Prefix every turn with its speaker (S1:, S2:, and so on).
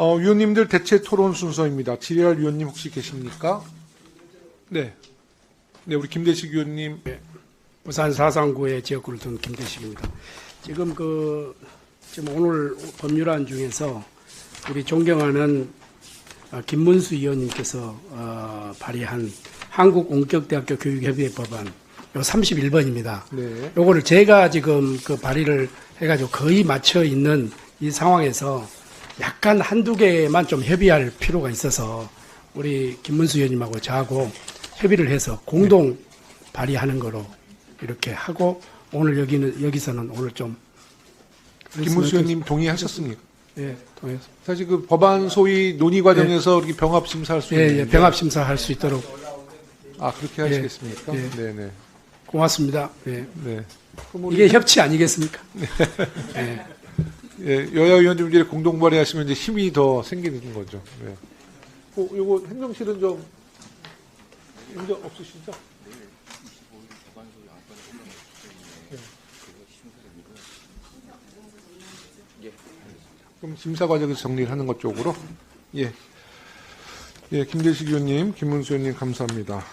S1: 어, 위원님들 대체 토론 순서입니다. 질의할 위원님 혹시 계십니까? 네. 네, 우리 김대식 위원님.
S2: 부산 사상구의 지역구를 둔 김대식입니다. 지금 그 지금 오늘 법률안 중에서 우리 존경하는 어, 김문수 의원님께서 어, 발의한 한국원격대학교 교육협의회 법안 요 31번입니다.
S1: 네.
S2: 요거를 제가 지금 그 발의를 해가지고 거의 맞춰 있는 이 상황에서 약간 한두 개만 좀 협의할 필요가 있어서 우리 김문수 의원님하고 저하고 협의를 해서 공동 발의하는 거로 이렇게 하고 오늘 여기는 여기서는 오늘 좀
S1: 김문수 의원님 동의하셨습니까?
S2: 예 통해서
S1: 사실 그 법안 소위 논의 과정에서 이렇게 병합 심사할 수
S2: 예,
S1: 있는
S2: 예 병합 심사할 수 있도록
S1: 아 그렇게 하시겠습니까?
S2: 예.
S1: 네, 네,
S2: 고맙습니다. 예.
S1: 네. 우리
S2: 이게 협치 아니겠습니까? 예.
S1: 예, 여야 의원님들이 공동 발의하시면 이제 힘이 더 생기는 거죠. 네. 어, 요거 행정실은 좀 문제 없으시죠? 네. 그럼 심사 과정에서 정리를 하는 것 쪽으로 예. 예, 김대식 의원님, 김문수 의원님 감사합니다.